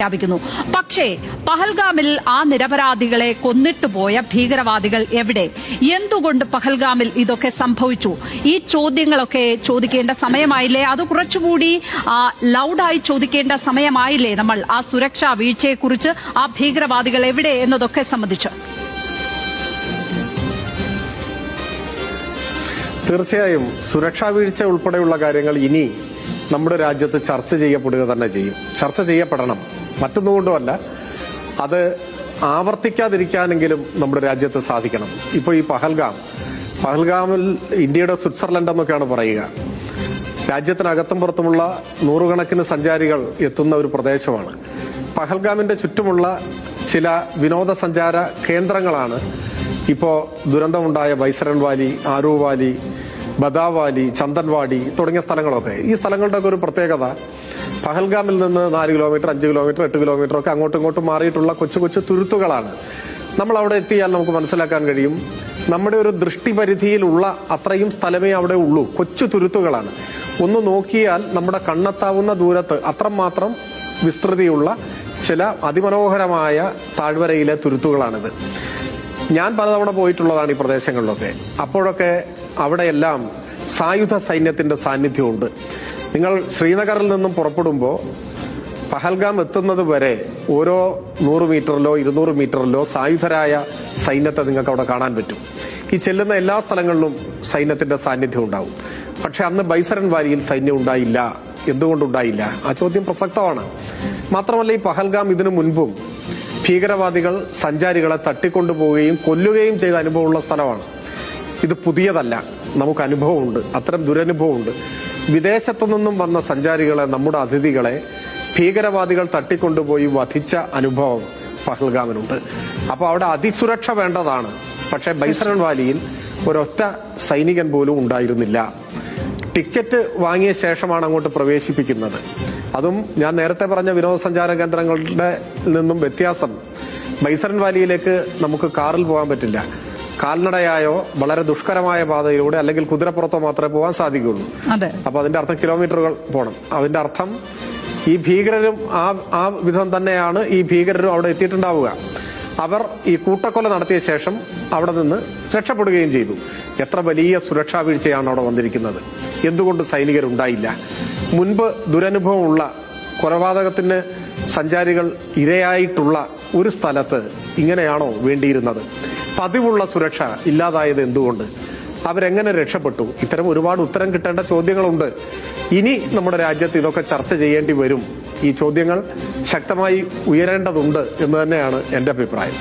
പ്രഖ്യാപിക്കുന്നു. പക്ഷേ പഹൽഗാമിൽ ആ നിരപരാധികളെ കൊന്നിട്ടു പോയ ഭീകരവാദികൾ എവിടെ? എന്തുകൊണ്ട് പഹൽഗാമിൽ ഇതൊക്കെ സംഭവിച്ചു? ഈ ചോദ്യങ്ങളൊക്കെ ചോദിക്കേണ്ട സമയമായില്ലേ? അത് കുറച്ചുകൂടി ലൗഡായി ചോദിക്കേണ്ട സമയമായില്ലേ നമ്മൾ? ആ സുരക്ഷാ വീഴ്ചയെക്കുറിച്ച് ആ ഭീകരവാദികൾ എവിടെ എന്നതൊക്കെ സംബന്ധിച്ച്. തീർച്ചയായും സുരക്ഷാ വീഴ്ച ഉൾപ്പെടെയുള്ള കാര്യങ്ങൾ ഇനി നമ്മുടെ രാജ്യത്ത് ചർച്ച ചെയ്യപ്പെടുക തന്നെ ചെയ്യും. ചർച്ച ചെയ്യപ്പെടണം. മറ്റൊന്നുകൊണ്ടുമല്ല അത് ആവർത്തിക്കാതിരിക്കാനെങ്കിലും നമ്മുടെ രാജ്യത്ത് സാധിക്കണം. ഇപ്പോൾ ഈ പഹൽഗാം പഹൽഗാമിൽ ഇന്ത്യയുടെ സ്വിറ്റ്സർലൻഡ് എന്നൊക്കെയാണ് പറയുക. രാജ്യത്തിനകത്തും പുറത്തുമുള്ള നൂറുകണക്കിന് സഞ്ചാരികൾ എത്തുന്ന ഒരു പ്രദേശമാണ്. പഹൽഗാമിന്റെ ചുറ്റുമുള്ള ചില വിനോദസഞ്ചാര കേന്ദ്രങ്ങളാണ് ഇപ്പോൾ ദുരന്തമുണ്ടായ ബൈസരൺ വാലി ആരൂ വാലി ബദാവാലി ചന്ദൻവാടി തുടങ്ങിയ സ്ഥലങ്ങളൊക്കെ. ഈ സ്ഥലങ്ങളുടെയൊക്കെ ഒരു പ്രത്യേകത പഹൽഗാമിൽ നിന്ന് നാല് കിലോമീറ്റർ അഞ്ച് കിലോമീറ്റർ എട്ട് കിലോമീറ്റർ ഒക്കെ അങ്ങോട്ടും ഇങ്ങോട്ടും മാറിയിട്ടുള്ള കൊച്ചു കൊച്ചു തുരുത്തുകളാണ്. നമ്മൾ അവിടെ എത്തിയാൽ നമുക്ക് മനസ്സിലാക്കാൻ കഴിയും. നമ്മുടെ ഒരു ദൃഷ്ടിപരിധിയിലുള്ള അത്രയും സ്ഥലമേ അവിടെ ഉള്ളൂ. കൊച്ചു തുരുത്തുകളാണ്. ഒന്ന് നോക്കിയാൽ നമ്മുടെ കണ്ണെത്താവുന്ന ദൂരത്ത് അത്രമാത്രം വിസ്തൃതിയുള്ള ചില അതിമനോഹരമായ താഴ്വരയിലെ തുരുത്തുകളാണിത്. ഞാൻ പലതവണ പോയിട്ടുള്ളതാണ് ഈ പ്രദേശങ്ങളിലൊക്കെ. അപ്പോഴൊക്കെ അവിടെയെല്ലാം സായുധ സൈന്യത്തിന്റെ സാന്നിധ്യമുണ്ട്. നിങ്ങൾ ശ്രീനഗറിൽ നിന്നും പുറപ്പെടുമ്പോൾ പഹൽഗാം എത്തുന്നത് വരെ ഓരോ നൂറ് മീറ്ററിലോ ഇരുന്നൂറ് മീറ്ററിലോ സായുധരായ സൈന്യത്തെ നിങ്ങൾക്ക് അവിടെ കാണാൻ പറ്റും. ഈ ചെല്ലുന്ന എല്ലാ സ്ഥലങ്ങളിലും സൈന്യത്തിന്റെ സാന്നിധ്യം ഉണ്ടാവും. പക്ഷെ അന്ന് ബൈസരൻ വാലിയിൽ സൈന്യം ഉണ്ടായില്ല. എന്തുകൊണ്ടുണ്ടായില്ല? ആ ചോദ്യം പ്രസക്തമാണ്. മാത്രമല്ല ഈ പഹൽഗാം ഇതിനു മുൻപും ഭീകരവാദികൾ സഞ്ചാരികളെ തട്ടിക്കൊണ്ടുപോവുകയും കൊല്ലുകയും ചെയ്ത അനുഭവമുള്ള സ്ഥലമാണ്. ഇത് പുതിയതല്ല. നമുക്ക് അനുഭവമുണ്ട്. അത്തരം ദുരനുഭവമുണ്ട്. വിദേശത്തു നിന്നും വന്ന സഞ്ചാരികളെ നമ്മുടെ അതിഥികളെ ഭീകരവാദികൾ തട്ടിക്കൊണ്ടുപോയി വധിച്ച അനുഭവം പഹൽഗാമിനുണ്ട്. അപ്പോൾ അവിടെ അതിസുരക്ഷ വേണ്ടതാണ്. പക്ഷേ ബൈസരൺ വാലിയിൽ ഒരൊറ്റ സൈനികൻ പോലും ഉണ്ടായിരുന്നില്ല. ടിക്കറ്റ് വാങ്ങിയ ശേഷമാണ് അങ്ങോട്ട് പ്രവേശിപ്പിക്കുന്നത്. അതും ഞാൻ നേരത്തെ പറഞ്ഞ വിനോദസഞ്ചാര കേന്ദ്രങ്ങളുടെ നിന്നും വ്യത്യാസം. ബൈസറൻ വാലിയിലേക്ക് നമുക്ക് കാറിൽ പോകാൻ പറ്റില്ല. കാൽനടയായോ വളരെ ദുഷ്കരമായ പാതയിലൂടെ അല്ലെങ്കിൽ കുതിരപ്പുറത്തോ മാത്രമേ പോകാൻ സാധിക്കുകയുള്ളൂ. അതെ. അപ്പൊ അതിന്റെ അർത്ഥം കിലോമീറ്ററുകൾ പോകണം അതിന്റെ അർത്ഥം ഈ ഭീകരരും ആ ആ വിധം തന്നെയാണ് ഈ ഭീകരരും അവിടെ എത്തിയിട്ടുണ്ടാവുക. അവർ ഈ കൂട്ടക്കൊല നടത്തിയ ശേഷം അവിടെ നിന്ന് രക്ഷപ്പെടുകയും ചെയ്തു. എത്ര വലിയ സുരക്ഷാ വീഴ്ചയാണ് അവിടെ വന്നിരിക്കുന്നത്. എന്തുകൊണ്ട് സൈനികരുണ്ടായില്ല? മുൻപ് ദുരനുഭവമുള്ള കൊലപാതകത്തിന് സഞ്ചാരികൾ ഇരയായിട്ടുള്ള ഒരു സ്ഥലത്ത് ഇങ്ങനെയാണോ വേണ്ടിയിരുന്നത്? പതിവുള്ള സുരക്ഷ ഇല്ലാതായത് എന്തുകൊണ്ട്? അവരെങ്ങനെ രക്ഷപ്പെട്ടു? ഇത്തരം ഒരുപാട് ഉത്തരം കിട്ടേണ്ട ചോദ്യങ്ങളുണ്ട്. ഇനി നമ്മുടെ രാജ്യത്ത് ഇതൊക്കെ ചർച്ച ചെയ്യേണ്ടി വരും. ഈ ചോദ്യങ്ങൾ ശക്തമായി ഉയരേണ്ടതുണ്ട് എന്ന് തന്നെയാണ് എന്റെ അഭിപ്രായം.